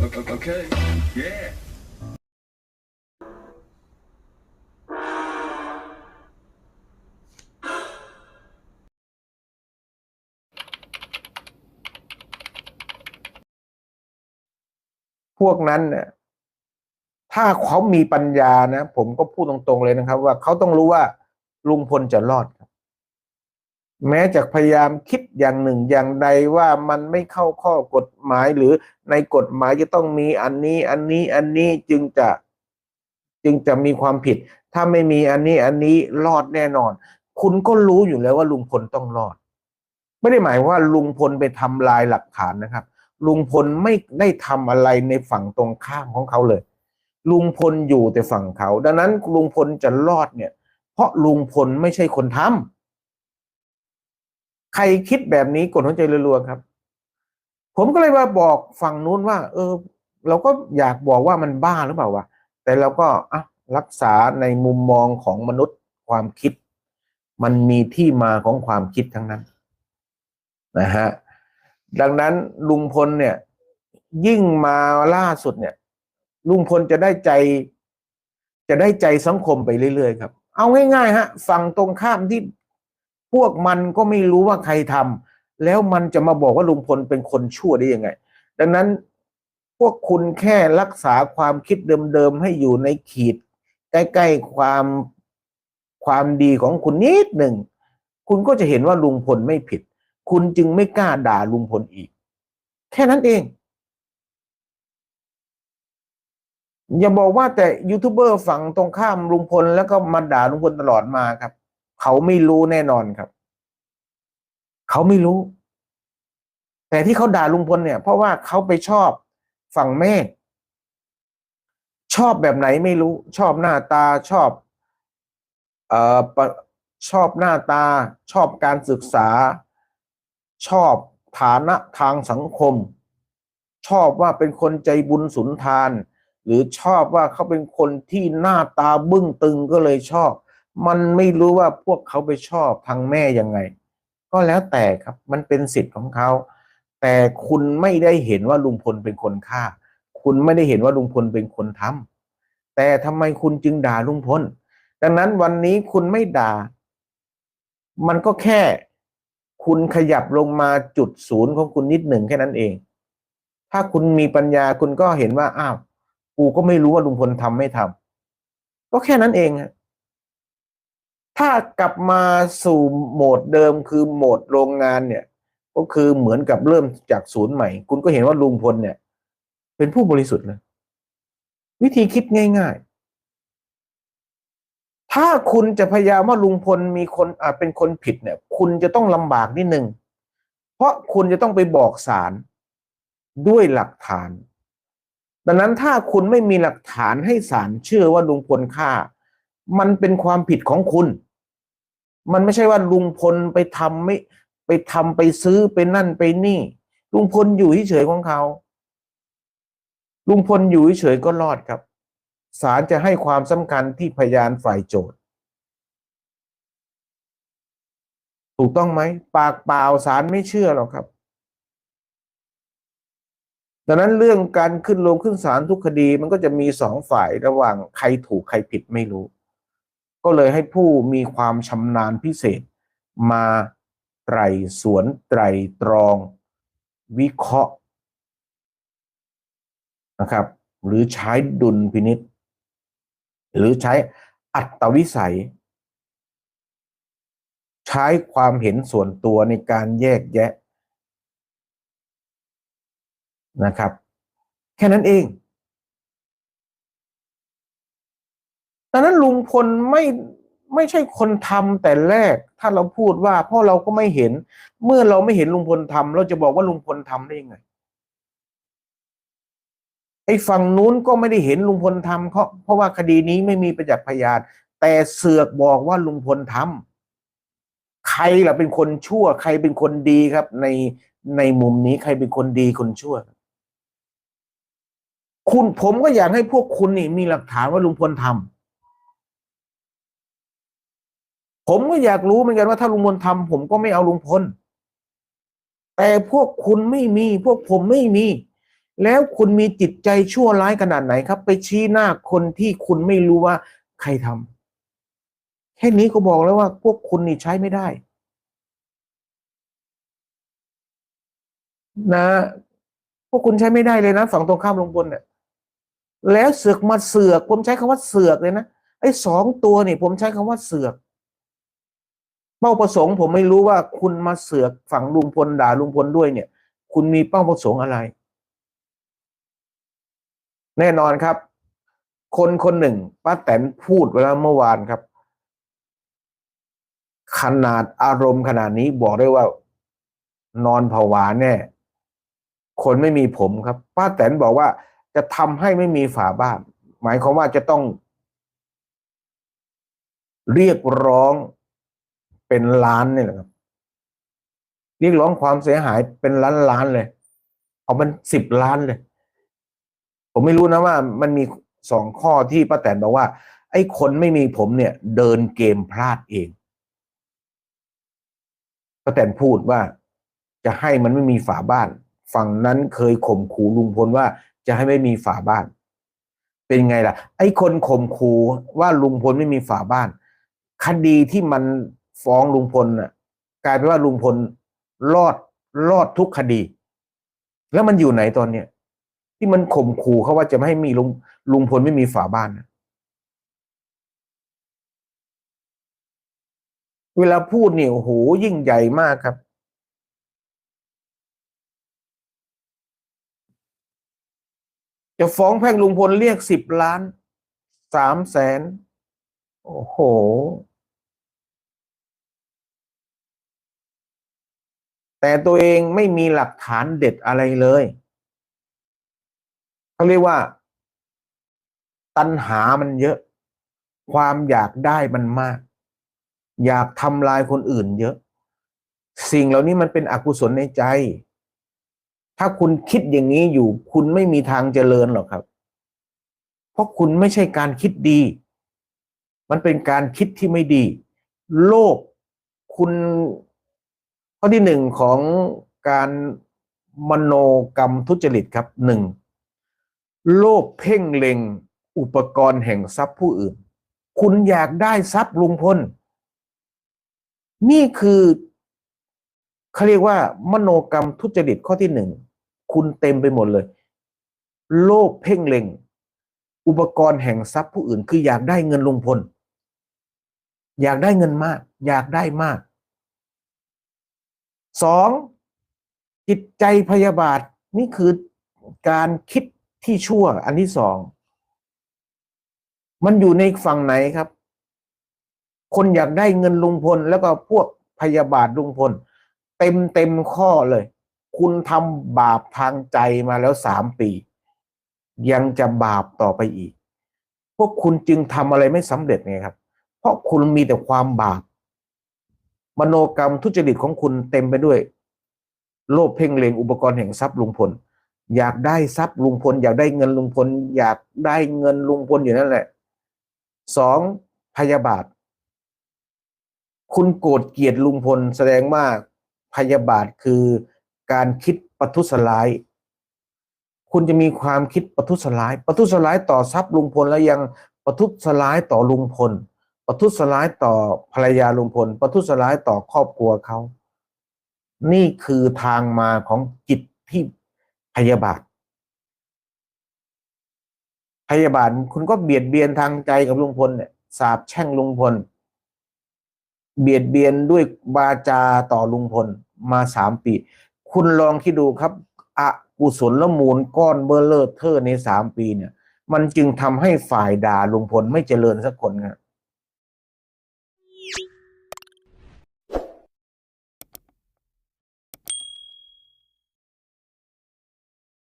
Okay. Yeah. พวกนั้นเนี่ยถ้าเขามีปัญญานะ ผมก็พูดตรงๆเลยนะครับ ว่าเขาต้องรู้ว่าลุงพลจะรอด แม้จะพยายามคิดอย่างหนึ่งอย่างใดว่ามันไม่เข้าข้อกฎหมายหรือในกฎหมายจะต้องมีอันนี้อันนี้อันนี้จึงจะจึงจะมีความผิด ถ้าไม่มีอันนี้อันนี้รอดแน่นอน คุณก็รู้อยู่แล้วว่าลุงพลต้องรอด ไม่ได้หมายว่าลุงพลไปทำลายหลักฐานนะครับ ลุงพลไม่ได้ทำอะไรในฝั่งตรงข้ามของเขาเลย ลุงพลอยู่แต่ฝั่งเขา ดังนั้นลุงพลจะรอดเนี่ย เพราะลุงพลไม่ใช่คนทำ ใครคิดแบบนี้กดหัวใจรัวๆครับ ผมก็เลยว่าบอกฝั่งนู้นว่า เออ เราก็อยากบอกว่ามันบ้าหรือเปล่าวะแต่เราก็อะรักษาในมุมมองของมนุษย์ความคิด มันมีที่มาของความคิดทั้งนั้นนะฮะดังนั้นลุงพลเนี่ย ยิ่งมาล่าสุดเนี่ย ลุงพลจะได้ใจ จะได้ใจสังคมไปเรื่อยๆครับ เอาง่ายๆฮะฝั่งตรงข้ามที่ พวกมันก็ไม่รู้ว่าใครทำแล้วมันจะมาบอกว่าลุงพลเป็นคนชั่วได้ยังไง ดังนั้นพวกคุณแค่รักษาความคิดเดิมๆให้อยู่ในขีด ใกล้ๆความความดีของคุณนิดหนึ่ง คุณก็จะเห็นว่าลุงพลไม่ผิด คุณจึงไม่กล้าด่าลุงพลอีก แค่นั้นเอง อย่าบอกว่าแต่ยูทูบเบอร์ฝั่งตรงข้ามลุงพลแล้วก็มาด่าลุงพลตลอดมาครับ เขาไม่รู้แน่นอนครับ เขาไม่รู้ แต่ที่เขาด่าลุงพลเนี่ย เพราะว่าเขาไปชอบฝั่งแม่ชอบแบบไหนไม่รู้ ชอบหน้าตาชอบ เอ่อชอบหน้าตา ชอบการศึกษา ชอบฐานะทางสังคม ชอบว่าเป็นคนใจบุญสุนทาน หรือชอบว่าเขาเป็นคนที่หน้าตาบึ้งตึงก็เลยชอบ มันไม่รู้ว่าพวกเขาไปชอบทางแม่ยังไง ก็แล้วแต่ครับมันเป็นสิทธิ์ของเขา แต่คุณไม่ได้เห็นว่าลุงพลเป็นคนฆ่า คุณไม่ได้เห็นว่าลุงพลเป็นคนทำแต่ทำไมคุณจึงด่าลุงพลดังนั้นวันนี้คุณไม่ด่า มันก็แค่คุณขยับลงมาจุดศูนย์ของคุณนิดหนึ่งแค่นั้นเอง ถ้าคุณมีปัญญาคุณก็เห็นว่าอ้าวกูก็ไม่รู้ว่าลุงพลทำไม่ทำก็แค่นั้นเองฮะ ถ้ากลับมาสู่โหมดเดิมคือโหมดโรงงานเนี่ย ก็คือเหมือนกับเริ่มจากศูนย์ใหม่ คุณก็เห็นว่าลุงพลเนี่ย เป็นผู้บริสุทธิ์เลยวิธีคิดง่าย ๆ ถ้าคุณจะพยายามว่าลุงพลมีคนอาจเป็นคนผิดเนี่ย คุณจะต้องลำบากนิดนึงเพราะคุณจะต้องไปบอกศาลด้วยหลักฐาน ดังนั้นถ้าคุณไม่มีหลักฐานให้ศาลเชื่อว่าลุงพลฆ่า มันเป็นความผิดของคุณ มันไม่ใช่ว่าลุงพลไปทำไม่ ไปทำไปซื้อไปนั่นไปนี่ ลุงพลอยู่เฉยๆของเขา ลุงพลอยู่เฉยๆก็รอดครับศาลจะให้ความสำคัญที่พยานฝ่ายโจทย์ ถูกต้องไหม ปากเปล่าศาลไม่เชื่อหรอกครับดังนั้นเรื่องการขึ้นลงขึ้นศาลทุกคดีมันก็จะมีสองฝ่ายระหว่างใครถูกใครผิดไม่รู้ ก็เลยให้ผู้มีความชำนาญพิเศษ มาไตรสวนไตรตรอง วิเคราะห์นะครับ หรือใช้ดุลพินิษหรือใช้อัตวิสัย ใช้ความเห็นส่วนตัวในการแยกแยะนะครับ แค่นั้นเอง ดังนั้นลุงพลไม่ไม่ใช่คนทำแต่แรก ถ้าเราพูดว่าเพราะเราก็ไม่เห็น เมื่อเราไม่เห็นลุงพลทำเราจะบอกว่าลุงพลทำได้ยังไงไอ้ฝั่งนู้นก็ไม่ได้เห็นลุงพลทำเพราะเพราะว่าคดีนี้ไม่มีประจักษ์พยาน แต่เสือกบอกว่าลุงพลทำใครล่ะเป็นคนชั่ว ใครเป็นคนดีครับ ในในมุมนี้ใครเป็นคนดีคนชั่ว คุณผมก็อยากให้พวกคุณนี่มีหลักฐานว่าลุงพลทำ ผมก็อยากรู้เหมือนกันว่าถ้าลุงพลทำผมก็ไม่เอาลุงพล แต่พวกคุณไม่มี พวกผมไม่มี แล้วคุณมีจิตใจชั่วร้ายขนาดไหนครับ ไปชี้หน้าคนที่คุณไม่รู้ว่าใครทำแค่นี้ก็บอกแล้วว่า พวกคุณนี่ใช้ไม่ได้ นะ พวกคุณใช้ไม่ได้เลยนะฝั่งตรงข้ามลุงพลเนี่ยแล้วเสือกมาเสือก ผมใช้คำว่าเสือกเลยนะไอ้สองตัวนี่ผมใช้คำว่าเสือก เป้าประสงค์ ผมไม่รู้ว่าคุณมาเสือกฝั่งลุงพลด่าลุงพลด้วยเนี่ย คุณมีเป้าประสงค์อะไร แน่นอนครับ คนคนหนึ่งป้าแตนพูดไว้แล้วเมื่อวานครับ ขนาดอารมณ์ขนาดนี้บอกได้ว่า นอนผวาแน่คนไม่มีผมครับ ป้าแตนบอกว่าจะทำให้ไม่มีฝาบ้าน หมายความว่าจะต้อง เรียกร้อง เป็นล้านนี่แหละครับเรียกร้องความเสียหายเป็นล้านล้านเลย เอามันสิบล้านเลย ผมไม่รู้นะว่ามันมีสองข้อที่ป้าแตนบอกว่า ไอ้คนไม่มีผมเนี่ย เดินเกมพลาดเองป้าแตนพูดว่าจะให้มันไม่มีฝาบ้าน ฝั่งนั้นเคยข่มขู่ลุงพลว่าจะให้ไม่มีฝาบ้าน เป็นไงล่ะ ไอ้คนข่มขู่ว่าลุงพลไม่มีฝาบ้าน คดีที่มัน ฟ้องลุงพลน่ะ กลายเป็นว่าลุงพลรอดรอดทุกคดี แล้วมันอยู่ไหนตอนเนี้ยที่มันข่มขู่เขาว่าจะไม่ให้มีลุงลุงพลไม่มีฝาบ้านนะเวลาพูดเนี่ยโอ้โหยิ่งใหญ่มากครับ จะฟ้องแพ่งลุงพลเรียกสิบล้านสามแสนโอ้โห แต่ตัวเองไม่มีหลักฐานเด็ดอะไรเลยเขาเรียกว่า ตัณหามันเยอะ ความอยากได้มันมาก อยากทำลายคนอื่นเยอะ สิ่งเหล่านี้มันเป็นอกุศลในใจ ถ้าคุณคิดอย่างนี้อยู่ คุณไม่มีทางเจริญหรอกครับ เพราะคุณไม่ใช่การคิดดี มันเป็นการคิดที่ไม่ดี โลภคุณ ข้อที่หนึ่งของการมโนกรรมทุจริตครับหนึ่งโลภเพ่งเล็งอุปกรณ์แห่งทรัพย์ผู้อื่น คุณอยากได้ทรัพย์ลุงพล นี่คือเขาเรียกว่า มโนกรรมทุจริตข้อที่หนึ่งคุณเต็มไปหมดเลย โลภเพ่งเล็ง อุปกรณ์แห่งทรัพย์ผู้อื่น คืออยากได้เงินลุงพล อยากได้เงินมาก อยากได้มาก สองจิตใจพยาบาทนี่คือการคิดที่ชั่ว อันที่สองมันอยู่ในฝั่งไหนครับ คนอยากได้เงินลุงพล แล้วก็พวกพยาบาทลุงพล เต็มเต็มข้อเลย คุณทำบาปทางใจมาแล้วสามปี ยังจะบาปต่อไปอีก พวกคุณจึงทำอะไรไม่สำเร็จไงครับ เพราะคุณมีแต่ความบาป มโนกรรมทุจริตของคุณเต็มไปด้วย โลภเพ่งเลงอุปกรณ์แห่งทรัพย์ลุงพล อยากได้ทรัพย์ลุงพล อยากได้เงินลุงพล อยากได้เงินลุงพลอยู่นั่นแหละสองพยาบาท คุณโกรธเกลียดลุงพล แสดงว่าพยาบาทคือการคิดประทุษร้าย คุณจะมีความคิดประทุษร้ายประทุษร้ายต่อทรัพย์ลุงพลแล้วยังประทุษร้ายต่อลุงพล ประทุษร้ายต่อภรรยาลุงพล ประทุษร้ายต่อครอบครัวเขา นี่คือทางมาของจิตที่พยาบาท พยาบาทคุณก็เบียดเบียนทางใจกับลุงพลเนี่ยสาบแช่งลุงพล เบียดเบียนด้วยวาจาต่อลุงพลมาสามปี คุณลองคิดดูครับอกุศลละมูลก้อนเบอร์เลอร์เทอร์ในสามปีเนี่ย มันจึงทำให้ฝ่ายด่าลุงพลไม่เจริญสักคนครับ